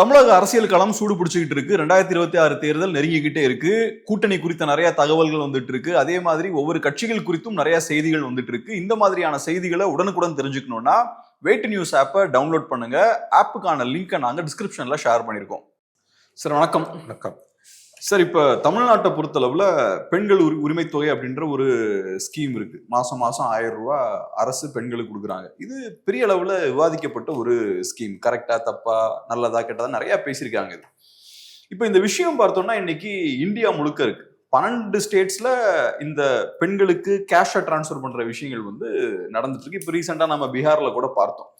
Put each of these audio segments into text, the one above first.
தமிழக அரசியல் களம் சூடு பிடிச்சிக்கிட்டு இருக்கு. ரெண்டாயிரத்தி இருபத்தி ஆறு தேர்தல் நெருங்கிக்கிட்டே இருக்கு. கூட்டணி குறித்த நிறைய தகவல்கள் வந்துட்டு இருக்கு. அதே மாதிரி ஒவ்வொரு கட்சிகள் குறித்தும் நிறைய செய்திகள் வந்துட்டு இருக்கு. இந்த மாதிரியான செய்திகளை உடனுக்குடன் தெரிஞ்சுக்கணும்னா வெயிட் நியூஸ் ஆப்பை டவுன்லோட் பண்ணுங்க. ஆப்புக்கான லிங்கை நாங்கள் டிஸ்கிரிப்ஷன்ல ஷேர் பண்ணியிருக்கோம் சார் வணக்கம். வணக்கம். சார் இப்ப தமிழ்நாட்டை பொறுத்தளவுல பெண்கள் உரி உரிமை தொகை அப்படின்ற ஒரு ஸ்கீம் இருக்கு. மாசம் மாசம் ஆயிரம் ரூபாய் அரசு பெண்களுக்கு கொடுக்குறாங்க. இது பெரிய அளவுல விவாதிக்கப்பட்ட ஒரு ஸ்கீம் கரெக்டா தப்பா நல்லதா கெட்டதா நிறைய பேசியிருக்காங்க இது. இப்போ இந்த விஷயம் பார்த்தோம்னா இன்னைக்கு இந்தியா முழுக்க இருக்கு. பன்னெண்டு ஸ்டேட்ஸ்ல இந்த பெண்களுக்கு கேஷை டிரான்ஸ்ஃபர் பண்ற விஷயங்கள் வந்து நடந்துட்டு இருக்கு. இப்போ ரீசெண்டா நம்ம பீகார்ல கூட பார்த்தோம்.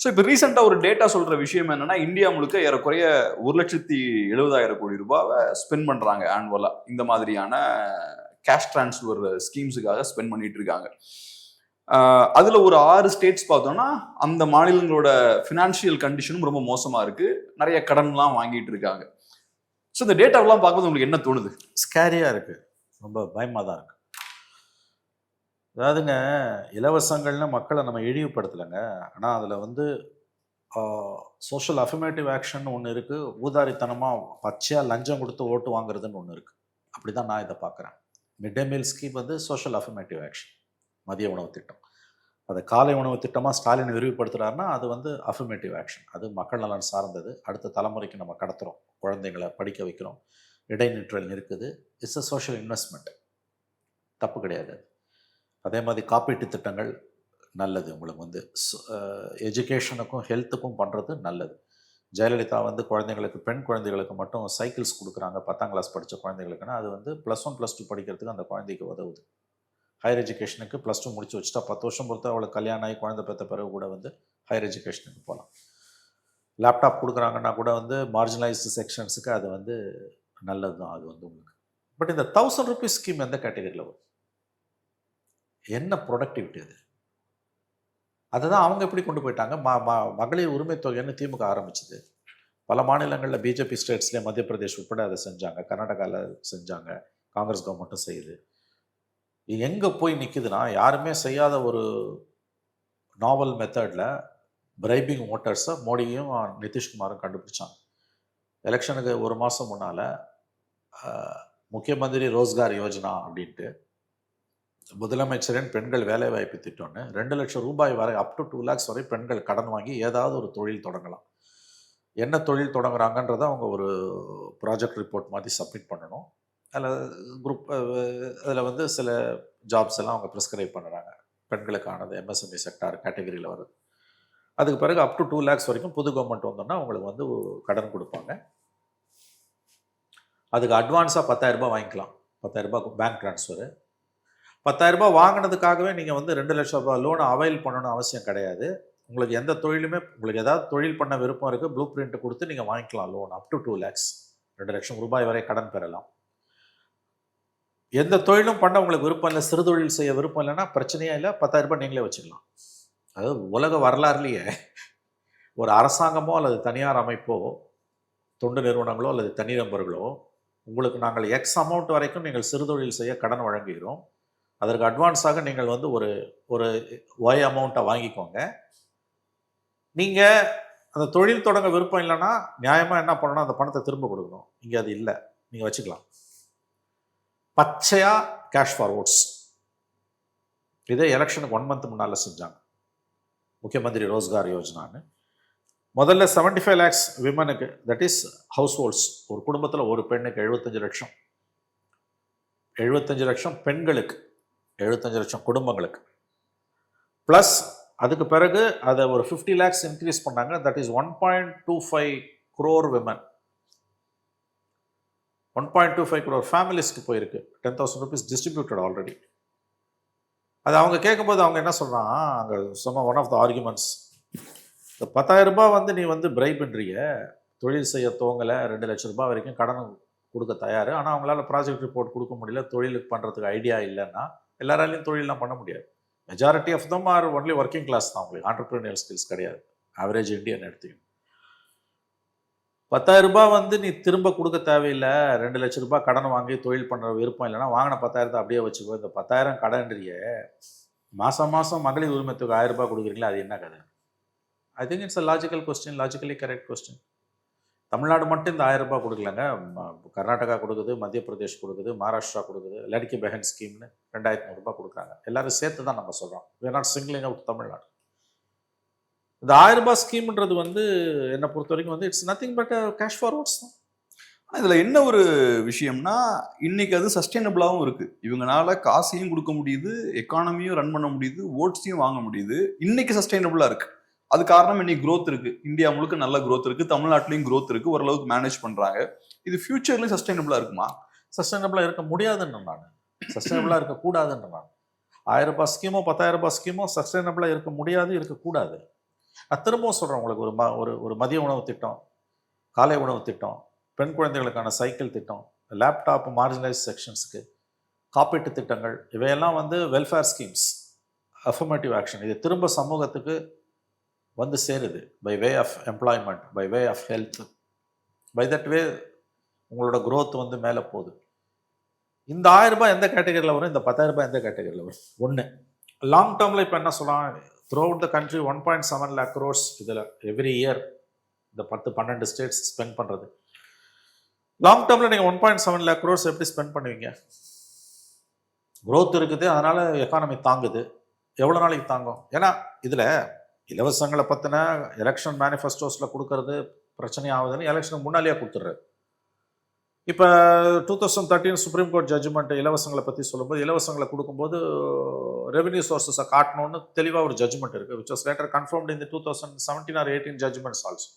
ஸோ இப்போ ரீசெண்டாக ஒரு டேட்டா சொல்கிற விஷயம் என்னன்னா இந்தியா முழுக்க ஏறக்குறைய ஒரு லட்சத்தி எழுபதாயிரம் கோடி ரூபாவை ஸ்பெண்ட் பண்ணுறாங்க ஆனுவலாக இந்த மாதிரியான கேஷ் டிரான்ஸ்ஃபர் ஸ்கீம்ஸுக்காக ஸ்பெண்ட் பண்ணிட்டு இருக்காங்க. அதில் ஒரு ஆறு ஸ்டேட்ஸ் பார்த்தோம்னா அந்த மாநிலங்களோட ஃபினான்ஷியல் கண்டிஷனும் ரொம்ப மோசமாக இருக்குது நிறைய கடன்லாம் வாங்கிட்டு இருக்காங்க. ஸோ இந்த டேட்டாவெல்லாம் பார்க்கும்போது உங்களுக்கு என்ன தோணுது? ஸ்கேரியாக இருக்குது ரொம்ப பயமாக தான் இருக்குது அதாவதுங்க இலவசங்கள்னு மக்களை நம்ம இழிவுபடுத்தலைங்க. ஆனால் அதில் வந்து சோஷியல் அஃபர்மேட்டிவ் ஆக்ஷன் ஒன்று இருக்குது ஊதாரித்தனமாக பச்சையாக லஞ்சம் கொடுத்து ஓட்டு வாங்குறதுன்னு ஒன்று இருக்குது அப்படி தான் நான் இதை பார்க்குறேன். மிட் டே மீல் ஸ்கீம் வந்து சோஷியல் அஃபர்மேட்டிவ் ஆக்ஷன் மதிய உணவு திட்டம். அதை காலை உணவு திட்டமாக ஸ்டாலின் விரிவுபடுத்துகிறாருன்னா அது வந்து அஃபர்மேட்டிவ் ஆக்ஷன் அது மக்கள் நலன் சார்ந்தது. அடுத்த தலைமுறைக்கு நம்ம கடத்துகிறோம் குழந்தைங்களை படிக்க வைக்கிறோம். இடைநிற்றல் இருக்குது இட்ஸ் அ சோஷியல் இன்வெஸ்ட்மெண்ட் தப்பு கிடையாது அதே மாதிரி காப்பீட்டு திட்டங்கள் நல்லது. உங்களுக்கு வந்து எஜுகேஷனுக்கும் ஹெல்த்துக்கும் பண்ணுறது நல்லது. ஜெயலலிதா வந்து குழந்தைங்களுக்கு பெண் குழந்தைகளுக்கு மட்டும் சைக்கிள்ஸ் கொடுக்குறாங்க. பத்தாம் கிளாஸ் படித்த குழந்தைகளுக்குன்னா அது வந்து ப்ளஸ் ஒன் ப்ளஸ் டூ படிக்கிறதுக்கு அந்த குழந்தைக்கு உதவுது. ஹையர் எஜுகேஷனுக்கு ப்ளஸ் டூ முடிச்சு வச்சுட்டா பத்து வருஷம் பொறுத்து அவளுக்கு கல்யாணம் ஆகி குழந்தை பெற்ற பிறகு கூட வந்து ஹையர் எஜுகேஷனுக்கு போகலாம் லேப்டாப் கொடுக்குறாங்கன்னா கூட வந்து மார்ஜினலைஸ்டு செக்ஷன்ஸுக்கு அது வந்து நல்லது தான் அது வந்து உங்களுக்கு. பட் இந்த தௌசண்ட் ருபீஸ் ஸ்கீம் எந்த கேட்டகரியில் வரும்? என்ன ப்ரொடக்டிவிட்டி அது? அதை தான் அவங்க எப்படி கொண்டு போயிட்டாங்க? ம ம மகளிர் உரிமை தொகைன்னு திமுக ஆரம்பிச்சது. பல மாநிலங்களில் பிஜேபி ஸ்டேட்ஸ்லேயே மத்திய பிரதேஷ் உட்பட அதை செஞ்சாங்க. கர்நாடகாவில் செஞ்சாங்க. காங்கிரஸ் கவர்மெண்ட்டும் செய்யுது. எங்கே போய் நிற்குதுன்னா யாருமே செய்யாத ஒரு நாவல் மெத்தடில் பிரைபிங் ஓட்டர்ஸை மோடியும் நிதிஷ்குமாரும் கண்டுபிடிச்சாங்க. எலெக்ஷனுக்கு ஒரு மாதம் முன்னால் முக்கியமந்திரி ரோஸ்கார் யோஜனா அப்படின்ட்டு முதலமைச்சரின் பெண்கள் வேலைவாய்ப்பு திட்டம்னு ரெண்டு லட்சம் ரூபாய் வரை அப் டு டூ லேக்ஸ் வரை பெண்கள் கடன் வாங்கி ஏதாவது ஒரு தொழில் தொடங்கலாம். என்ன தொழில் தொடங்குறாங்கன்றதை அவங்க ஒரு ப்ராஜெக்ட் ரிப்போர்ட் மாதிரி சப்மிட் பண்ணணும். அதில் குரூப் அதில் வந்து சில ஜாப்ஸ் எல்லாம் அவங்க ப்ரிஸ்கிரைப் பண்ணுறாங்க பெண்களுக்கானது எம்எஸ்எம்இ செக்டார் கேட்டகரியில் வருது. அதுக்கு பிறகு அப் டு டூ லேக்ஸ் வரைக்கும் புது கவர்மெண்ட் வந்தோன்னா அவங்களுக்கு வந்து கடன் கொடுப்பாங்க. அதுக்கு அட்வான்ஸாக பத்தாயிரரூபா வாங்கிக்கலாம். பத்தாயிரரூபா பேங்க் ட்ரான்ஸ்ஃபரு பத்தாயிரரூபா வாங்கினதுக்காகவே நீங்கள் வந்து ரெண்டு லட்ச ரூபாய் லோனை அவைல் பண்ணணும்னு அவசியம் கிடையாது. உங்களுக்கு எந்த தொழிலுமே உங்களுக்கு ஏதாவது தொழில் பண்ண விருப்பம் இருக்குது ப்ளூ பிரிண்ட் கொடுத்து நீங்கள் வாங்கிக்கலாம் loan up to two lakhs ரெண்டு லட்சம் ரூபாய் வரை கடன் பெறலாம். எந்த தொழிலும் பண்ண உங்களுக்கு விருப்பம் இல்லை சிறு தொழில் செய்ய விருப்பம் இல்லைன்னா பிரச்சனையே இல்லை பத்தாயிரம் ரூபாய் நீங்களே வச்சுக்கலாம் அதாவது உலக வரலாறுலேயே. ஒரு அரசாங்கமோ அல்லது தனியார் அமைப்போ தொண்டு நிறுவனங்களோ அல்லது தனிநபர்களோ உங்களுக்கு நாங்கள் எக்ஸ் அமௌண்ட் வரைக்கும் நீங்கள் சிறு தொழில் செய்ய கடன் வழங்குகிறோம். அதற்கு அட்வான்ஸாக நீங்கள் வந்து ஒரு ஒரு ஒய் அமௌண்ட்டை வாங்கிக்கோங்க. நீங்கள் அந்த தொழில் தொடங்க விருப்பம் இல்லைன்னா நியாயமாக என்ன பண்ணணும் அந்த பணத்தை திரும்ப கொடுக்கணும். இங்கே அது இல்லை. நீங்கள் வச்சுக்கலாம். பச்சையாக கேஷ் ஃபார்வர்ட்ஸ் இதே எலெக்ஷனுக்கு ஒன் மந்த் முன்னால் செஞ்சாங்க. முக்கியமந்திரி ரோஸ்கார் யோஜனான்னு. முதல்ல செவன்டி ஃபைவ் லேக்ஸ் விமனுக்கு தட் இஸ் ஹவுஸ் ஹோல்ட்ஸ் ஒரு குடும்பத்தில் ஒரு பெண்ணுக்கு எழுபத்தஞ்சு லட்சம். எழுபத்தஞ்சு லட்சம் பெண்களுக்கு. எழுபத்தஞ்சு லட்சம் குடும்பங்களுக்கு. ப்ளஸ் அதுக்கு பிறகு அதை ஒரு ஃபிஃப்டி லேக்ஸ் இன்க்ரீஸ் பண்ணாங்க. That is one point two five crore women one point two five crore ஃபேமிலிஸ்க்கு போயிருக்கு. Ten thousand rupees distributed already அது அவங்க கேட்கும்போது அவங்க என்ன சொல்கிறான் அங்கே சும்மா ஒன் ஆஃப் த ஆர்குமெண்ட்ஸ் இந்த பத்தாயிரம் ரூபாய் வந்து நீ வந்து பிரைப் பண்ணுறீங்க தொழில் செய்ய துவங்கலை. ரெண்டு லட்சம் ரூபாய் வரைக்கும் கடன் கொடுக்க தயார். ஆனால் அவங்களால ப்ராஜெக்ட் ரிப்போர்ட் கொடுக்க முடியல. தொழிலுக்கு பண்ணுறதுக்கு ஐடியா இல்லைன்னா எல்லாராலையும் தொழிலெலாம் பண்ண முடியாது. Majority of them are only working class தான் உங்களுக்கு ஆண்டர்பிரினியல் ஸ்கில்ஸ் கிடையாது. ஆவரேஜ் இண்டியன் எடுத்தீங்க பத்தாயிரம் ரூபாய் வந்து நீ திரும்ப கொடுக்க தேவையில்லை. ரெண்டு லட்ச ரூபாய் கடன் வாங்கி தொழில் பண்ணுற விருப்பம் இல்லைன்னா வாங்கின பத்தாயிரத்தை அப்படியே வச்சுக்கோ. இந்த பத்தாயிரம் கடன்றிய மாதம் மாதம் மகளிர் உரிமத்துக்கு ஆயிரம் ரூபாய் கொடுக்குறீங்களா அது என்ன கதை? I think it's a logical question logically correct question Tamil Nadu மட்டும் இந்த ஆயிரம் ரூபாய் கொடுக்கலங்க. கர்நாடகா கொடுக்குது மத்திய பிரதேஷ் கொடுக்குது மகாராஷ்டிரா கொடுக்குது லடிக்கி பெஹன் ஸ்கீம்னு ரெண்டாயிரத்தி நூறுரூபா கொடுக்குறாங்க. எல்லாரும் சேர்த்து தான் நம்ம சொல்கிறோம் we not singling out Tamil Nadu. இந்த ஆயிரம் ரூபாய் ஸ்கீம்ன்றது வந்து என்னை பொறுத்த வரைக்கும் வந்து it's nothing but cash forwards தான். ஆனால் இதில் என்ன ஒரு விஷயம்னா இன்னைக்கு அது சஸ்டைனபிளாகவும் இருக்குது இவங்களால காசையும் கொடுக்க முடியுது எக்கானமியும் ரன் பண்ண முடியுது ஓட்ஸையும் வாங்க முடியுது. இன்னைக்கு சஸ்டைனபிளாக இருக்குது அது காரணம் இன்னைக்கு க்ரோத் இருக்கு. இந்தியா முழுக்க நல்ல க்ரோத் இருக்கு. தமிழ்நாட்டிலையும் க்ரோத் இருக்கு. ஓரளவுக்கு மேனேஜ் பண்றாங்க. இது ஃபியூச்சர்லயும் சஸ்டைனபிளா இருக்குமா? சஸ்டைனபிளாக இருக்க முடியாதுன்னு நான். சஸ்டைனபிளாக இருக்கக்கூடாதுன்னு நான். ஆயிரம் ரூபாய் ஸ்கீமோ பத்தாயிரம் ரூபாய் ஸ்கீமோ சஸ்டைனபிளாக இருக்க முடியாது இருக்கக்கூடாது நான் திரும்பவும் சொல்றேன் உங்களுக்கு ஒரு ம ஒரு ஒரு மதிய உணவு திட்டம் காலை உணவு திட்டம் பெண் குழந்தைகளுக்கான சைக்கிள் திட்டம் லேப்டாப் மார்ஜினலைஸ் செக்ஷன்ஸுக்கு காப்பீட்டு திட்டங்கள் இவையெல்லாம் வந்து வெல்ஃபேர் ஸ்கீம்ஸ் அஃபர்மேட்டிவ் ஆக்ஷன் இது திரும்ப சமூகத்துக்கு வந்து சேருது by way of employment by way of health by that way உங்களோட க்ரோத் வந்து மேலே போகுது. இந்த ஆயிரம் ரூபாய் எந்த கேட்டகரியில் வரும்? இந்த பத்தாயிரம் ரூபாய் எந்த கேட்டகரியில் வரும்? ஒன்று லாங் டேர்மில் இப்போ என்ன சொல்லலாம்? Throughout the country one point seven lakh crores இதில் எவ்ரி இயர் இந்த பத்து பன்னெண்டு ஸ்டேட்ஸ் ஸ்பெண்ட் பண்ணுறது லாங் டேர்மில் நீங்கள் one point seven lakh crores எப்படி ஸ்பெண்ட் பண்ணுவீங்க? க்ரோத் இருக்குது அதனால் எக்கானமி தாங்குது. எவ்வளோ நாளைக்கு தாங்கும்? ஏன்னா இதில் இலவசங்களை பற்றின எலெக்ஷன் மேனிஃபெஸ்டோஸில் கொடுக்கறது பிரச்சனை ஆகுதுன்னு எலெக்ஷனுக்கு முன்னாலேயே கொடுத்துட்றாரு. இப்போ two thousand thirteen Supreme Court judgment இலவசங்களை பற்றி சொல்லும்போது இலவசங்களை கொடுக்கும்போது ரெவென்யூ சோர்ஸஸை காட்டணும்னு தெளிவாக ஒரு ஜட்ஜ்மெண்ட் இருக்குது விச் வாஸ் லேட்டர் கன்ஃபார்ம்டு இந்த two thousand seventeen or eighteen judgments also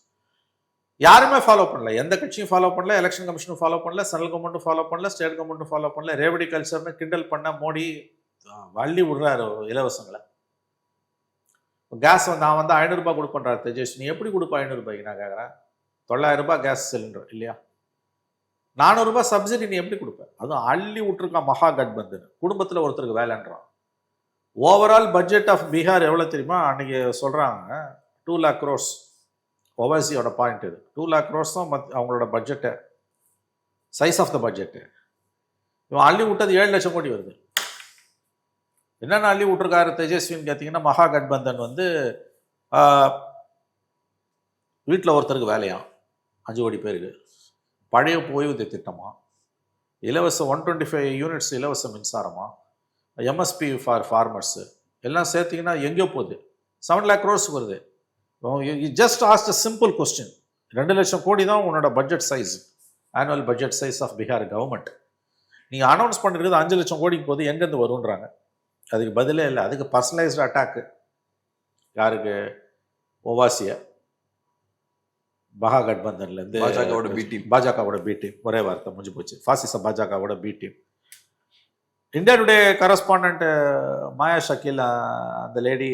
யாருமே ஃபாலோ பண்ணல எந்த கட்சியும் ஃபாலோ பண்ணல எலெக்ஷன் கமிஷனும் ஃபாலோ பண்ணல சென்ட்ரல் கவர்மெண்ட்டும் ஃபாலோ பண்ணல ஸ்டேட் கவர்மெண்ட்டும் ஃபாலோ பண்ணல ரேவடி கல்ச்சர்னு கிண்டல் பண்ண மோடி வள்ளி விடுறாரு இலவசங்களை. கேஸ் வந்து நான் வந்து ஐநூறுரூபா கொடுப்பேன்றாரு தேஜேஷ் நீ எப்படி கொடுப்ப ஐநூறுரூபாய்க்கு நான் கேட்குறேன் தொள்ளாயிரம் ரூபாய் கேஸ் சிலிண்டர் இல்லையா? நானூறுரூபா சப்சிடி நீ எப்படி கொடுப்ப? அதுவும் அள்ளி விட்டுருக்கான் மகா கட்பந்தன் குடும்பத்தில் ஒருத்தருக்கு வேலைன்றான். ஓவரால் பட்ஜெட் ஆஃப் பீகார் எவ்வளோ தெரியுமா? அன்றைக்கி சொல்கிறாங்க டூ லேக் க்ரோஸ் ஒவைசியோட பாயிண்ட் இது. டூ லேக் க்ரோஸ் தான் மத் அவங்களோட budget size of the budget இவன் அள்ளி விட்டது ஏழு லட்சம் கோடி வருது. என்னென்ன அள்ளி விட்டுருக்காரு தேஜஸ்வின்னு கேட்டிங்கன்னா மகா கட்பந்தன் வந்து வீட்டில் ஒருத்தருக்கு வேலையாம் அஞ்சு கோடி பேருக்கு. பழைய ஓய்வூதிய திட்டமாக இலவச ஒன் டுவெண்ட்டி ஃபைவ் யூனிட்ஸ் இலவச மின்சாரமாக எம்எஸ்பி ஃபார் ஃபார்மர்ஸு எல்லாம் சேர்த்திங்கன்னா எங்கேயோ போகுது. செவன் லேக் க்ரோர்ஸ் வருது. Just asked a simple question ரெண்டு லட்சம் கோடி தான் உன்னோட budget size annual budget size of Bihar government நீங்கள் அனௌன்ஸ் பண்ணுறது அஞ்சு லட்சம் கோடிக்கு போது எங்கேருந்து வருன்றாங்க அதுக்கு பதிலே இல்லை. அதுக்கு பர்சனலைஸ்டு அட்டாக்கு யாருக்கு? ஓவாசிய. மகா கட்பந்தன்லேருந்து பாஜகவோட பி டீம் பாஜகவோட பி டீம் ஒரே வார்த்தை முடிஞ்சு போச்சு. பாசிச பாஜகவோட B team India Today correspond Maya Shakeel அந்த லேடி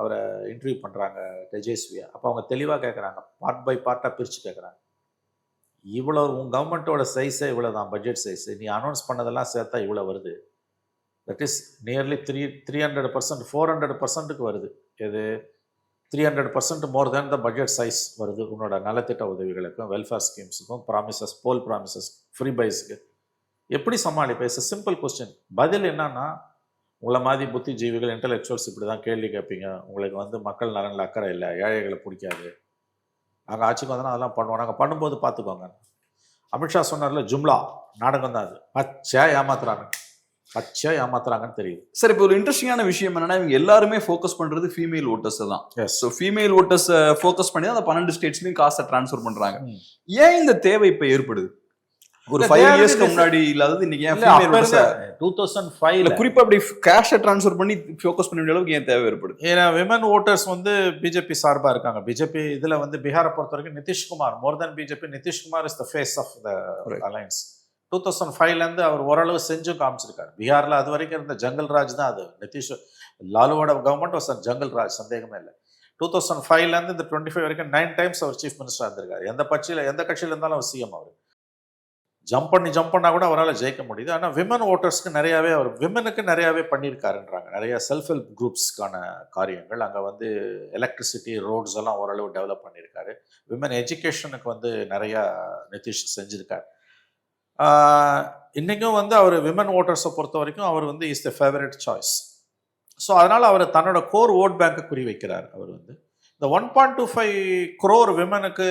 அவரை இன்டர்வியூ பண்ணுறாங்க தேஜஸ்வியா. அப்போ அவங்க தெளிவாக கேட்குறாங்க பார்ட் பை பார்ட்டாக பிரித்து கேட்குறாங்க இவ்வளோ உன் கவர்மெண்ட்டோட சைஸே இவ்வளோ தான் பட்ஜெட் சைஸ் நீ அனௌன்ஸ் பண்ணதெல்லாம் சேர்த்தா இவ்வளோ வருது. That is nearly three three hundred percent four hundred பர்சன்ட்டுக்கு வருது. எது? Three hundred percent more than the budget size வருது உன்னோட நலத்திட்ட உதவிகளுக்கும் வெல்ஃபேர் ஸ்கீம்ஸுக்கும் ப்ராமிசஸ் போல் ப்ராமிசஸ் ஃப்ரீ பைஸ்க்கு எப்படி சமாளிப்ப? இட்ஸ் சிம்பிள் கொஸ்டின் பதில் என்னன்னா உங்களை மாதிரி புத்திஜீவிகள் இன்டலெக்சுவல்ஸ் இப்படி தான் கேள்வி கேட்பீங்க. உங்களுக்கு வந்து மக்கள் நலனில் அக்கறை இல்லை ஏழைகளை பிடிக்காது. நாங்கள் ஆட்சிக்கு வந்தோன்னா அதெல்லாம் பண்ணுவோம். நாங்கள் பண்ணும்போது பார்த்துக்கோங்க. அமித்ஷா சொன்னார்ல ஜும்லா. நாடகம் தான் அது. பச்சையா ஏமாத்துறாங்க. பச்சையா ஏமாத்துறாங்கன்னு தெரியுது. சார் இப்போ ஒரு இன்ட்ரெஸ்டிங்கான விஷயம் என்னன்னா இவங்க எல்லாருமே ஃபோக்கஸ் பண்றது ஃபீமேல் ஓட்டர்ஸ் தான். Yes so female voters focus பண்ணி அந்த பன்னெண்டு ஸ்டேட்ஸ்லயும் காசை ட்ரான்ஸ்ஃபர் பண்றாங்க. ஏன் இந்த தேவை இப்ப ஏற்படுது? ஒரு ஃபைவ் இயர்ஸ்க்கு முன்னாடி இல்லாதது இன்னைக்கு ஏன் இல்ல, ஃபீமேல் அப்ப ஓட்டர்ஸ் இருந்த 2005 இல்ல ல குறிப்பா அப்படி கேஷை ட்ரான்ஸ்ஃபர் பண்ணி ஃபோக்கஸ் பண்ண வேண்டிய அளவுக்கு ஏன் தேவை ஏற்படுது? ஏன்னா விமன் ஓட்டர்ஸ் வந்து பிஜேபி சார்பா இருக்காங்க. பிஜேபி இதுல வந்து பீகாரை பொறுத்த வரைக்கும் Nitish Kumar more then BJP Nitish Kumar is the face of the Right. Two thousand ஃபைவ்லேருந்து அவர் ஓரளவு செஞ்சும் காமிச்சிருக்காரு. பீகாரில் அது வரைக்கும் இருந்த ஜங்கல் ராஜ் தான் அது. நிதிஷ் லாலுவோட கவர்மெண்ட் வாஸ் ஜங்கல் ராஜ் சந்தேகமே இல்லை. டூ தௌசண்ட் ஃபைவ்லேருந்து இந்த டுவெண்ட்டி ஃபைவ் வரைக்கும் நைன் டைம்ஸ் அவர் சீஃப் மினிஸ்டர் இருந்திருக்காரு. எந்த கட்சியில் எந்த கட்சியில இருந்தாலும் அவர் சிஎம் அவர். ஜம்ப் பண்ணி ஜம்ப் பண்ணால் கூட அவரால் ஜெயிக்க முடியுது. ஆனால் விமன் ஓட்டர்ஸ்க்கு நிறையாவே அவர் விமனுக்கு நிறையாவே பண்ணியிருக்காருன்றாங்க. நிறைய செல்ஃப் ஹெல்ப் குரூப்ஸ்க்கான காரியங்கள். அங்கே வந்து எலக்ட்ரிசிட்டி ரோட்ஸ் எல்லாம் ஓரளவு டெவலப் பண்ணியிருக்காரு. விமன் எஜுகேஷனுக்கு வந்து நிறையா நிதிஷ் செஞ்சுருக்காரு. இன்றைக்கும் வந்து அவர் விமன் ஓட்டர்ஸை பொறுத்த வரைக்கும் அவர் வந்து is the favourite choice so அதனால் அவர் தன்னோட கோர் ஓட் பேங்கை குறி வைக்கிறார் அவர் வந்து. இந்த one point two five crore விமனுக்கு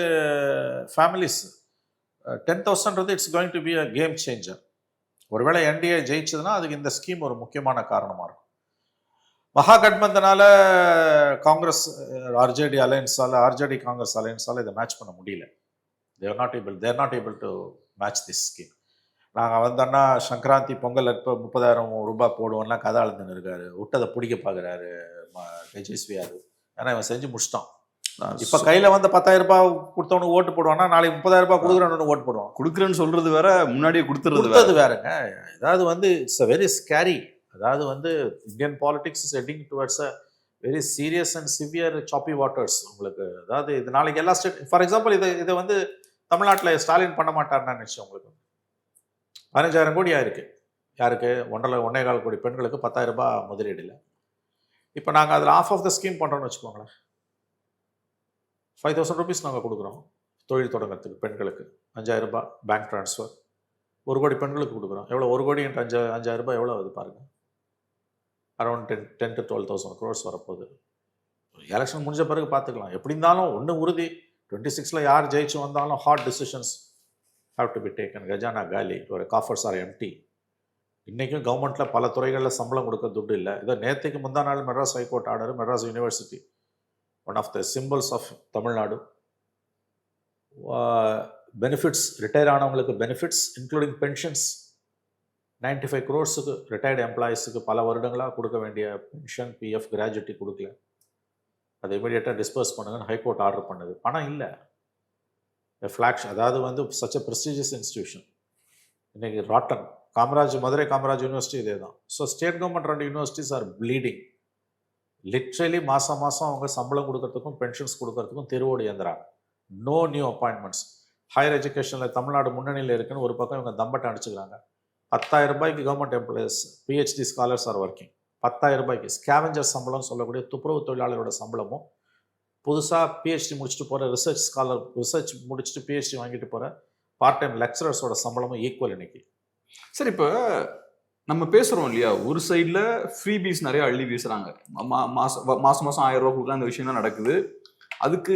families ten தௌசண்ட்றது it's going to be a game changer ஒருவேளை என்டிஏ ஜெயிச்சதுன்னா அதுக்கு இந்த ஸ்கீம் ஒரு முக்கியமான காரணமாக இருக்கும். மகாகட்பந்தனால் காங்கிரஸ் ஆர்ஜேடி அலையன்ஸால் ஆர்ஜேடி காங்கிரஸ் அலையன்ஸால் இதை மேட்ச் பண்ண முடியல. There not able there not able to match this scheme நாங்கள் வந்தோன்னா சங்கராந்தி பொங்கல் இப்போ முப்பதாயிரம் ரூபாய் போடுவோம்லாம் கதை அழுந்துன்னு இருக்காரு. விட்டதை பிடிக்க பார்க்குறாரு தேஜஸ்வி யாதவ் ஏன்னா இவன் செஞ்சு முடிச்சிட்டான். இப்போ கையில் வந்து பத்தாயிரம் ரூபாய் கொடுத்தவனுக்கு ஓட்டு போடுவான்னா நாளைக்கு முப்பதாயிரம் ரூபாய் கொடுக்குறவனு ஓட்டு போடுவான். கொடுக்குறேன்னு சொல்றது வேற முன்னாடியே கொடுத்துறது கொடுத்தது வேறங்க. அதாவது வந்து இட்ஸ் அ வெரி ஸ்கேரி அதாவது வந்து Indian politics is heading towards a very serious and severe choppy waters உங்களுக்கு அதாவது இது நாளைக்கு எல்லா ஸ்டேட் ஃபார் எக்ஸாம்பிள் இதை இதை வந்து தமிழ்நாட்டில் ஸ்டாலின் பண்ண மாட்டார்னு நினச்சேன் உங்களுக்கு. பதினஞ்சாயிரம் கோடி ஆயிருக்கு. யாருக்கு? ஒன்றரை ஒன்றே கால் கோடி பெண்களுக்கு பத்தாயிரம் ரூபாய் முதலீடில் இப்போ நாங்கள் அதில் ஆஃப் ஆஃப் த ஸ்கீம் பண்ணுறோம்னு வச்சுக்கோங்களேன். ஃபைவ் தௌசண்ட் ருபீஸ் நாங்கள் கொடுக்குறோம். தொழில் தொடங்கிறதுக்கு பெண்களுக்கு அஞ்சாயிரம் ரூபாய் பேங்க் ட்ரான்ஸ்ஃபர் ஒரு கோடி பெண்களுக்கு கொடுக்குறோம். எவ்வளோ ஒரு கோடி என்ற அஞ்சா அஞ்சாயிரம் ரூபாய் எவ்வளோ அது பாருங்க. Around ten ten to twelve thousand crores வரப்போகுது. எலெக்ஷன் முடிஞ்ச பிறகு பார்த்துக்கலாம். எப்படி இருந்தாலும் ஒன்று உறுதி. டுவெண்ட்டி சிக்ஸில் யார் ஜெயிச்சு வந்தாலும் hard decisions have to be taken கஜானா காலி ஒரு காஃபர்ஸ் ஆர் எம்டி இன்றைக்கும் கவர்மெண்ட்டில் பல துறைகளில் சம்பளம் கொடுக்க துட்டு இல்லை. இதை நேற்றுக்கு முந்தா நாள் Madras high court order Madras university one of the symbols of Tamil Nadu. Benefits retire ஆனவங்களுக்கு benefits including pensions 95 five க்ரோர்ஸுக்கு ரிட்டையர்டு எம்ப்ளாயீஸுக்கு பல வருடங்களாக கொடுக்க வேண்டிய பென்ஷன் பிஎஃப் கிராஜுவிட்டி கொடுக்கல. அதை இமீடியட்டாக டிஸ்பர்ஸ் பண்ணுங்கன்னு ஹைகோர்ட் ஆர்டர் பண்ணுது. பணம் இல்லை. ஃப்ளாக்ஷ் அதாவது வந்து சச் அ ப்ரெஸ்டீஜியஸ் இன்ஸ்டியூஷன் இன்னைக்கு ராட்டன் காமராஜ் மதுரை காமராஜ் யூனிவர்சிட்டி இதே தான் ஸோ ஸ்டேட் கவர்மெண்ட் ரெண்டு யூனிவர்சிட்டிஸ் ஆர் ப்ளீடிங் லிட்ரலி மாதம் மாதம் அவங்க சம்பளம் கொடுக்கறதுக்கும் பென்ஷன்ஸ் கொடுக்கறதுக்கும் தெருவோடு இயங்குறாங்க. நோ நியூ அப்பாயின்மெண்ட்ஸ் ஹையர் எஜுகேஷனில் தமிழ்நாடு முன்னணியில் இருக்குன்னு ஒரு பக்கம் இவங்க தம்பட்டை அடிச்சுக்கிறாங்க. பத்தாயிரம் ரூபாய்க்கு government employees PhD scholars are working பத்தாயிரம் ரூபாய்க்கு ஸ்கேவஞ்சர் சம்பளம் சொல்லக்கூடிய துப்புரவு தொழிலாளரோட சம்பளமும் புதுசாக பிஹெச்டி முடிச்சுட்டு போகிற ரிசர்ச் ஸ்காலர் ரிசர்ச் முடிச்சுட்டு பிஹெச்டி வாங்கிட்டு போகிற பார்ட் டைம் லெக்சரர்ஸோட சம்பளமும் ஈக்குவல் இன்னைக்கு. சரி இப்போ நம்ம பேசுகிறோம் இல்லையா? ஒரு சைடில் ஃப்ரீ பீஸ் நிறையா அள்ளி வீசுகிறாங்க மா- மாதம் வ- மாசம் மாசம் ஆயிரம் ரூபாய் கொடுக்கலாம் இந்த விஷயம்லாம் நடக்குது. அதுக்கு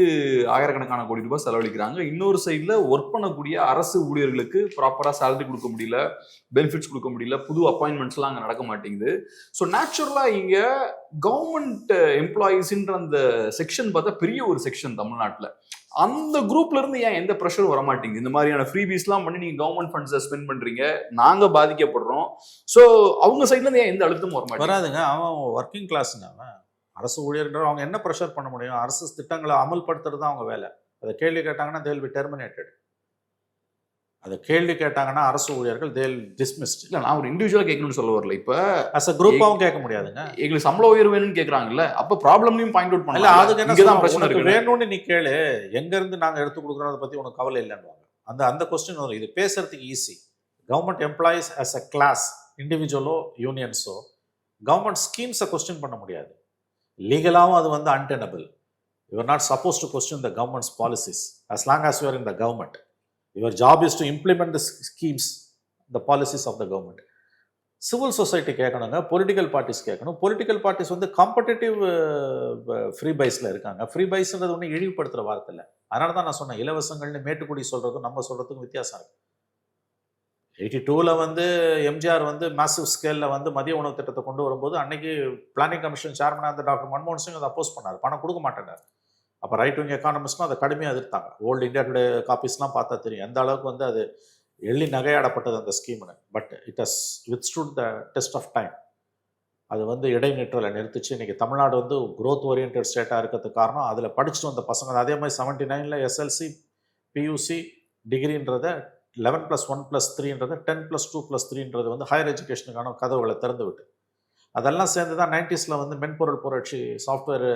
ஆயிரக்கணக்கான கோடி ரூபாய் செலவழிக்கிறாங்க. இன்னொரு சைடில் ஒர்க் பண்ணக்கூடிய அரசு ஊழியர்களுக்கு ப்ராப்பராக சேலரி கொடுக்க முடியல பெனிஃபிட்ஸ் கொடுக்க முடியல புது அப்பாயின்மெண்ட்ஸ்லாம் அங்கே நடக்க மாட்டேங்குது. ஸோ நேச்சுரலாக இங்கே கவர்மெண்ட் எம்ப்ளாயீஸ்ன்ற அந்த செக்ஷன் பார்த்தா பெரிய ஒரு செக்ஷன் தமிழ்நாட்டில். அந்த குரூப்ல இருந்து ஏன் எந்த ப்ரெஷரும் வர மாட்டேங்குது இந்த மாதிரியான ஃப்ரீபீஸ்லாம் பண்ணி நீங்க கவர்மெண்ட் ஃபண்ட்ஸை ஸ்பெண்ட் பண்றீங்க. நாங்க பாதிக்கப்படுறோம். ஸோ அவங்க சைட்ல இருந்து ஏன் எந்த அழுத்தமும் வரமாட்டேங்குது? வராதுங்க. அவன் ஒர்க்கிங் கிளாஸுங்க அவன். அரசு ஊழியர்ன்ற அவங்க என்ன ப்ரெஷர் பண்ண முடியும்? அரசு திட்டங்களை அமல்படுத்துறது தான் அவங்க வேலை. அதை கேள்வி கேட்டாங்கன்னா தேல் பி டெர்மினேட்டட் அதை கேள்வி கேட்டாங்கன்னா அரசு ஊழியர்கள் தேல் டிஸ்மிஸ்ட் இல்ல நான் ஒரு இண்டிவிஜுவலா கேட்கணும்னு சொல்ல வரல. இப்ப அஸ் அ குரூப்பாகவும் கேட்க முடியாதுங்க. எங்களுக்கு சம்பள உயர்வு வேணும்னு கேக்குறாங்கல்ல அப்ப ப்ராப்ளம்லையும் பாயிண்ட் அவுட் பண்ணல அதுக்கு என்ன சொல்லுவாங்க, பிரச்சனை இருக்கு வேணும்னு நீ கேளு. எங்க இருந்து நாங்க எடுத்து கொடுக்குறோம் அதை பத்தி உனக்கு கவலை இல்லைன்னு அந்த அந்த கொஸ்டின் வரும். இது பேசுறதுக்கு easy government employees as a class இண்டிவிஜுவலோ யூனியன்ஸோ கவர்மெண்ட் ஸ்கீம்ஸை கொஸ்டின் பண்ண முடியாது. லீகலாகவும் அது வந்து untenable you're not suppose to question the government's policies as long as you're in the government your job is to implement the schemes the policies of the government civil society கேட்கணுங்க political parties கேட்கணும். Political parties வந்து competitive free பைஸில் இருக்காங்க. Free பைஸ்ன்றது ஒன்றும் இழிவுபடுத்துகிற வார்த்தை இல்லை. அதனால தான் நான் சொன்னேன் இலவசங்கள்னு மேட்டுக்குடி சொல்கிறதும் நம்ம சொல்கிறதுக்கும் வித்தியாசம் இருக்குது எயிட்டி டூவில் வந்து எம்ஜிஆர் வந்து மேசிவ் ஸ்கேலில் வந்து மதிய உணவு திட்டத்தை கொண்டு வரும்போது அன்னைக்கு பிளானிங் கமிஷன் சேர்மனாக இருந்த டாக்டர் மன்மோகன் சிங் அதை அப்போஸ் பண்ணார். பணம் கொடுக்க மாட்டேனார் அப்போ ரைட் விங் எக்கானமிஸ்ட்லாம் அதை கடுமையாக எதிர்த்தாங்க. ஓல்டு இந்தியா டுடே காப்பீஸ்லாம் பார்த்தா தெரியும். எந்த அளவுக்கு வந்து அது எள்ளி நகையாடப்பட்டது அந்த ஸ்கீம்னு but it has withstood the test of time அது வந்து இடைநிற்றலை நிறுத்திச்சு. இன்னைக்கு தமிழ்நாடு வந்து க்ரோத் ஓரியன்ட் ஸ்டேட்டாக இருக்கிறதுக்கு காரணம். அதில் படிச்சுட்டு வந்த பசங்க அதே மாதிரி செவன்ட்டி நைனில் எஸ்எல்சி பியூசி டிகிரின்றத லெவன் ப்ளஸ் ஒன் ப்ளஸ் த்ரீன்றது டென் ப்ளஸ் டூ ப்ளஸ் த்ரீன்றது வந்து ஹையர் எஜுகேஷனுக்கான கதவுகளை திறந்து விட்டு அதெல்லாம் சேர்ந்து தான் நைன்டிஸில் வந்து மென்பொருள் புரட்சி சாஃப்ட்வேர்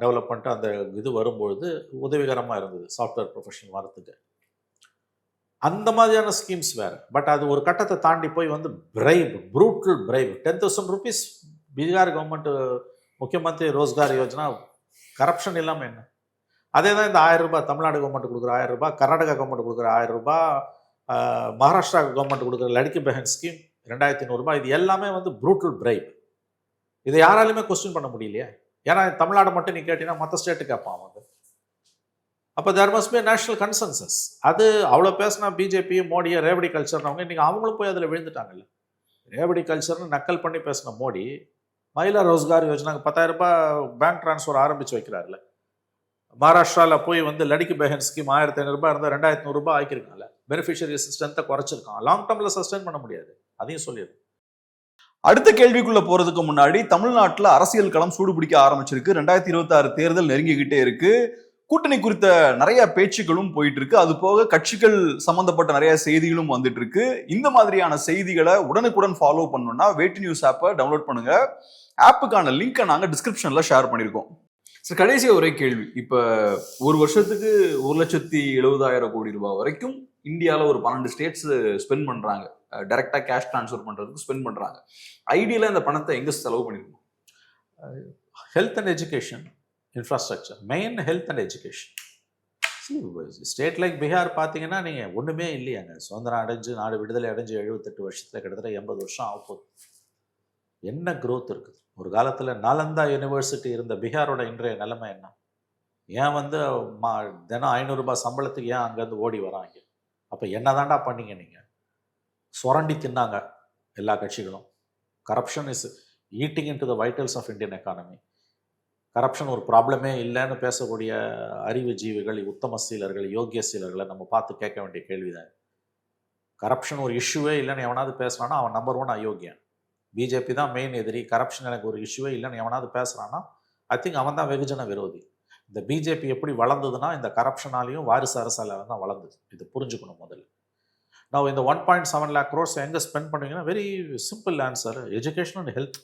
டெவலப்மெண்ட் அந்த இது வரும்பொழுது உதவிகரமாக இருந்தது சாஃப்ட்வேர் ப்ரொஃபஷன் வரத்துக்கு. அந்த மாதிரியான ஸ்கீம்ஸ் வேறு. பட் அது ஒரு கட்டத்தை தாண்டி போய் வந்து bribe brutal bribe ten thousand rupees Bihar government Mukhyamantri Rozgar Yojana corruption இல்லாமல் என்ன? அதே தான் இந்த ஆயிரம் ரூபாய் தமிழ்நாடு கவர்மெண்ட் கொடுக்குற ஆயிரம் ரூபாய் கர்நாடகா கவர்மெண்ட் கொடுக்குற ஆயிரம் ரூபாய் மகாராஷ்டிரா கவர்மெண்ட் கொடுக்குற லடிக்கு பெஹன் ஸ்கீம் ரெண்டாயிரத்தி நூறுரூபா இது எல்லாமே வந்து ப்ரூட்டல் பிரைப் இதை யாராலையுமே கொஸ்டின் பண்ண முடியலையே. ஏன்னா தமிழ்நாடு மட்டும் நீ கேட்டீங்கன்னா மற்ற ஸ்டேட்டு கேட்பான் வந்து அப்போ there must be national consensus அது அவ்வளோ பேசினா பிஜேபி மோடியை ரேவடி கல்ச்சர்னவங்க இன்றைக்கி அவங்களும் போய் அதில் விழுந்துட்டாங்கல்ல. ரேவடி கல்ச்சர்னு நக்கல் பண்ணி பேசின மோடி மயிலா ரோஸ்கார் யோஜனாக்கு பத்தாயிரம் ரூபாய் பேங்க் ட்ரான்ஸ்ஃபர் ஆரம்பித்து வைக்கிறாருல மகாராஷ்டிராவில் போய் வந்து லடிக்கு பெஹன் ஸ்கீம் ஆயிரத்தி ஐநூறுரூபா இருந்தால் ரெண்டாயிரத்தி நூறுரூபா ஆக்கியிருக்காங்கல்ல. பெனிஃபிஷியரி ஸ்ட்ரென்த்தை குறைச்சிருக்கான். லாங் டேர்மில் சஸ்டைன் பண்ண முடியாது. அதையும் சொல்லிடு. அடுத்த கேள்விக்குள்ள போறதுக்கு முன்னாடி தமிழ்நாட்டில் அரசியல் களம் சூடு பிடிக்க ஆரம்பிச்சிருக்கு. ரெண்டாயிரத்தி இருபத்தி ஆறு தேர்தல் நெருங்கிக்கிட்டே இருக்கு. கூட்டணி குறித்த நிறைய பேச்சுக்களும் போயிட்டு இருக்கு அது போக கட்சிகள் சம்பந்தப்பட்ட நிறைய செய்திகளும் வந்துட்டு இருக்கு இந்த மாதிரியான செய்திகளை உடனுக்குடன் ஃபாலோ பண்ணணும்னா வேட்டி நியூஸ் ஆப்பை டவுன்லோட் பண்ணுங்க. ஆப்புக்கான லிங்கை நாங்கள் டிஸ்கிரிப்ஷன்ல ஷேர் பண்ணியிருக்கோம். சார் கடைசி ஒரே கேள்வி. இப்போ ஒரு வருஷத்துக்கு ஒரு லட்சத்தி எழுபதாயிரம் கோடி ரூபாய் வரைக்கும் இந்தியாவில் ஒரு பன்னெண்டு ஸ்டேட்ஸ் ஸ்பெண்ட் பண்ணுறாங்க டைரெக்டாக கேஷ் ட்ரான்ஸ்ஃபர் பண்ணுறதுக்கு ஸ்பெண்ட் பண்ணுறாங்க ஐடியில் அந்த பணத்தை எங்கே செலவு பண்ணிருக்கோம்? Health and education infrastructure main health and education state like Bihar பார்த்தீங்கன்னா நீங்கள் ஒன்றுமே இல்லையாங்க சுதந்திரம் அடைஞ்சு நாடு விடுதலை அடைஞ்சு எழுபத்தெட்டு வருஷத்தில் கிட்டத்தட்ட எண்பது வருஷம் ஆகும் என்ன க்ரோத் இருக்குது? ஒரு காலத்தில் நாலந்தா யூனிவர்சிட்டி இருந்த பீகாரோட இன்றைய நிலைமை என்ன? ஏன் வந்து மா தினம் ஐநூறுரூபா சம்பளத்துக்கு ஏன் அங்கேருந்து ஓடி வராங்க? அப்போ என்ன தாண்டா பண்ணீங்க நீங்கள் சுரண்டி தின்னாங்க எல்லா கட்சிகளும். Corruption is eating in to the vitals of Indian economy corruption ஒரு ப்ராப்ளமே இல்லைன்னு பேசக்கூடிய அறிவு ஜீவிகள் உத்தம சீலர்கள் யோக்கிய சீலர்களை நம்ம பார்த்து கேட்க வேண்டிய கேள்விதான் கரப்ஷன் ஒரு இஷ்யூவே இல்லைன்னு எவனாவது பேசுனான்னா அவன் நம்பர் ஒன் அயோக்கியன். பிஜேபி தான் மெயின் எதிரி. கரப்ஷன் எனக்கு ஒரு இஷ்யூவே இல்லைன்னு எவனாவது பேசுகிறான்னா ஐ திங்க் அவன் தான் வெகுஜன விரோதி. இந்த பிஜேபி எப்படி வளர்ந்ததுன்னா இந்த கரப்ஷனாலையும் வாரிசு அரசால தான் வளர்ந்தது. இது புரிஞ்சுக்கணும் முதல்ல. நான் இந்த one point seven lakh crores எங்கே spend பண்ணுவீங்கன்னா very simple answer education and health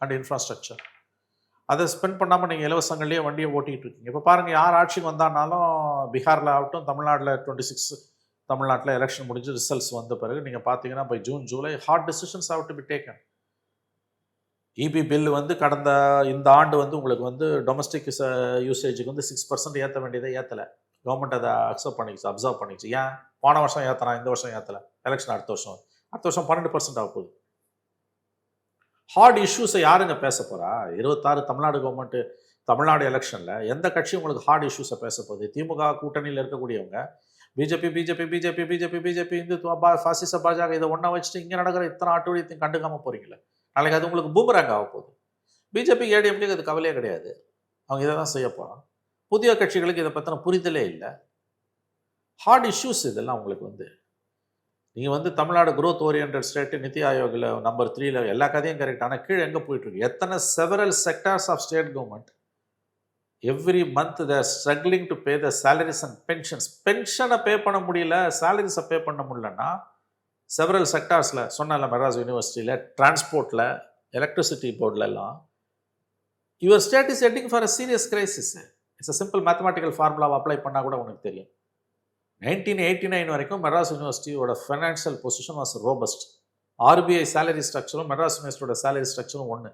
and infrastructure அதை ஸ்பெண்ட் பண்ணாமல் நீங்கள் இலவசங்கள்லேயே வண்டியை ஓட்டிகிட்டு இருக்கீங்க. இப்போ பாருங்கள் யார் ஆட்சிக்கு வந்தானாலும் பீகாரில் ஆகட்டும் தமிழ்நாட்டில் டுவெண்ட்டி சிக்ஸ் தமிழ்நாட்டில் எலெக்ஷன் முடிஞ்சு ரிசல்ட்ஸ் வந்த பிறகு நீங்கள் பார்த்தீங்கன்னா by June July hard decisions have to be taken EB bill வந்து கடந்த இந்த ஆண்டு வந்து உங்களுக்கு வந்து டொமஸ்டிக் யூசேஜுக்கு uh, வந்து சிக்ஸ் பர்சன்ட் ஏற்ற வேண்டியதை ஏற்றலை கவர்மெண்ட் அதை அக்செப்ட் பண்ணிச்சு அப்சர்வ் பண்ணிச்சு ஏன்? போன வருஷம் ஏற்றுறான் இந்த வருஷம் ஏற்றலை எலெக்ஷன் அடுத்த வருஷம். அடுத்த வருஷம் பன்னெண்டு பர்சன்ட் ஆக போகுது. ஹார்ட் இஷ்யூஸை யாருங்க பேச போகிறா இருபத்தாறு தமிழ்நாடு கவர்மெண்ட்டு தமிழ்நாடு எலெக்ஷனில் எந்த கட்சி உங்களுக்கு ஹார்ட் இஷ்யூஸை பேச போகுது? திமுக கூட்டணியில் இருக்கக்கூடியவங்க BJP BJP BJP BJP BJP Hindutva பா ஃபாசிச பாஜக இதை ஒன்றா வச்சுட்டு இங்கே நடக்கிற இத்தனை ஆட்டோடியத்தையும் கண்டுக்காம போகிறீங்களே நாளைக்கு அது உங்களுக்கு பூமராங்க ஆக போகுது. பிஜேபி ஏடிஎம்லேயும் அது கவலையே கிடையாது. அவங்க இதை தான் செய்ய போகிறான் புதிய கட்சிகளுக்கு இதை பற்றின புரிதலே இல்லை. ஹார்ட் இஷ்யூஸ் இதெல்லாம் உங்களுக்கு வந்து நீங்கள் வந்து Tamil Nadu growth oriented state NITI ஆயோகில் நம்பர் த்ரீல எல்லா கதையும் கரெக்ட் ஆனால் கீழே எங்கே போயிட்டுருக்கு எத்தனை several sectors of state government every month the struggling to pay the salaries and pensions பென்ஷனை pay பண்ண முடியல சேலரிஸை பே பண்ண முடியலன்னா செவரல் செக்டார்ஸில் சொன்னல மெட்ராஸ் யூனிவர்சிட்டியில் டிரான்ஸ்போர்ட்டில் electricity போர்ட்லலாம் your state is heading for a serious crisis it's a simple mathematical ஃபார்முலாவை அப்ளை பண்ணால் கூட உனக்கு தெரியும். நைன்டீன் எயிட்டி நைன் வரைக்கும் Madras யூனிவர்சிட்டியோட financial position was robust RBI salary ஸ்ட்ரக்சரும் Madras யூனிவர்சிட்டியோட சேலரி ஸ்ட்ரக்சரும் ஒன்று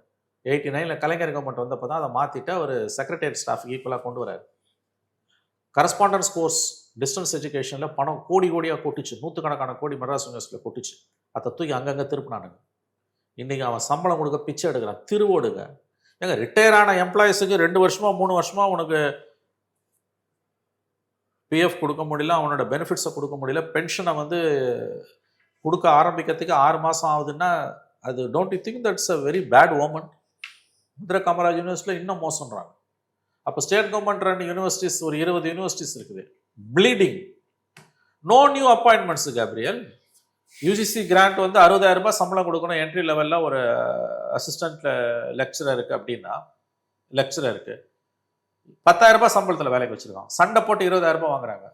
எயிட்டி நைனில் கலைஞர் கவர்மெண்ட் வந்தப்போ தான் அதை மாற்றிட்டு ஒரு செக்ரட்டரியட் ஸ்டாஃப் ஈக்குவலாக கொண்டு வரார் கரஸ்பாண்டன்ஸ் கோர்ஸ் டிஸ்டன்ஸ் எஜுகேஷனில் பணம் கோடி கோடியாக கொட்டுச்சு. நூற்றுக்கணக்கான கோடி மெட்ராஸ் யூனிவர்சிட்டியில் கொட்டுச்சு. அதை தூக்கி அங்கங்கே திருப்பினானுங்க. இன்றைக்கி அவன் சம்பளம் கொடுக்க பிச்சை எடுக்கிறான். திருவோடுங்க ஏங்க ரிட்டையர் ஆன எம்ப்ளாயிஸுக்கு ரெண்டு வருஷமாக மூணு வருஷமாக உனக்கு பிஎஃப் கொடுக்க முடியல அவனோட பெனிஃபிட்ஸை கொடுக்க முடியல. பென்ஷனை வந்து கொடுக்க ஆரம்பிக்கிறதுக்கு ஆறு மாதம் ஆகுதுன்னா அது don't you think that's a very bad omen Indira Kamaraj யூனிவர்சிட்டியில் இன்னும் மோசன்றாங்க அப்போ ஸ்டேட் கவர்மெண்ட் ரன் யூனிவர்சிட்டிஸ் ஒரு இருபது யூனிவர்சிட்டிஸ் இருக்குது. ப்ளீடிங் நோ நியூ அப்பாயின்மெண்ட்ஸு கேப்ரியல் யூஜிசி கிராண்ட் வந்து அறுபதாயிரம் ரூபாய் சம்பளம் கொடுக்கணும். என்ட்ரி லெவலில் ஒரு அசிஸ்டன்ட் லெக்சரருக்கு அப்படின்னா லெக்சரருக்கு பத்தாயிரம் ரூபாய் சம்பளத்தில் வேலைக்கு வச்சுருக்கான். சண்டை போட்டு இருபதாயிரம் ரூபாய் வாங்குறாங்க.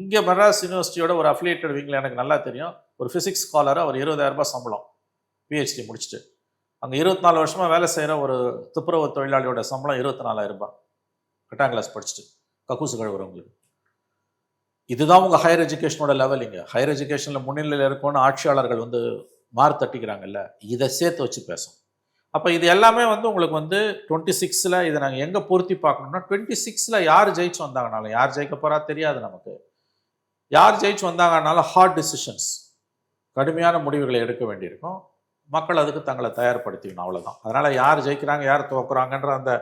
இங்கே மெட்ராஸ் யூனிவர்சிட்டியோட ஒரு அஃபிலியேட்டட் விங்கில் எனக்கு நல்லா தெரியும். ஒரு ஃபிசிக்ஸ் ஸ்காலராக ஒரு இருபதாயிரம் ரூபாய் சம்பளம். பிஹெச்டி முடிச்சுட்டு. அங்கே இருபத்தி நாலு வருஷமாக வேலை செய்கிற ஒரு துப்புரவு தொழிலாளியோட சம்பளம் இருபத்தி நாலாயிரம் ரூபாய். எட்டாம் கிளாஸ் படிச்சுட்டு கக்கூசு கழுவுறவங்களுக்கு. இதுதான் உங்கள் ஹையர் எஜுகேஷனோட லெவல் இங்கே. ஹையர் எஜுகேஷனில் முன்னிலையில் இருக்கணும்னு ஆட்சியாளர்கள் வந்து மாறு தட்டிக்கிறாங்கல்ல இதை சேர்த்து வச்சு பேசும் அப்போ இது எல்லாமே வந்து உங்களுக்கு வந்து டுவெண்ட்டி சிக்ஸில் இதை நாங்கள் எங்கே பூர்த்தி பார்க்கணும்னா டுவெண்ட்டி சிக்ஸில் யார் ஜெயிச்சு வந்தாங்கனாலும் யார் ஜெயிக்க போகிறா தெரியாது நமக்கு. யார் ஜெயிச்சு வந்தாங்கனாலும் ஹார்ட் டிசிஷன்ஸ் கடுமையான முடிவுகளை எடுக்க வேண்டியிருக்கும். மக்கள் அதுக்கு தங்களை தயார்படுத்திக்கணும் அவ்வளோதான் அதனால் யார் ஜெயிக்கிறாங்க யார் துவக்குறாங்கன்ற அந்த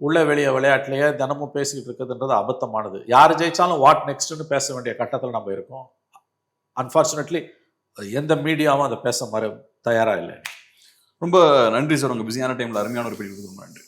உள்ள வெளியே விளையாட்டிலேயே தினமும் பேசிக்கிட்டு இருக்குதுன்றது அபத்தமானது. யார் ஜெயித்தாலும் வாட் நெக்ஸ்ட்னு பேச வேண்டிய கட்டத்தில் நம்ம இருக்கோம். அன்ஃபார்ச்சுனேட்லி எந்த மீடியாவும் அதை பேச மறு தயாராக இல்லை. ரொம்ப நன்றி சார் உங்கள் பிஸியான டைமில் அருமையான ஒரு பேட்டி ரொம்ப நன்றி.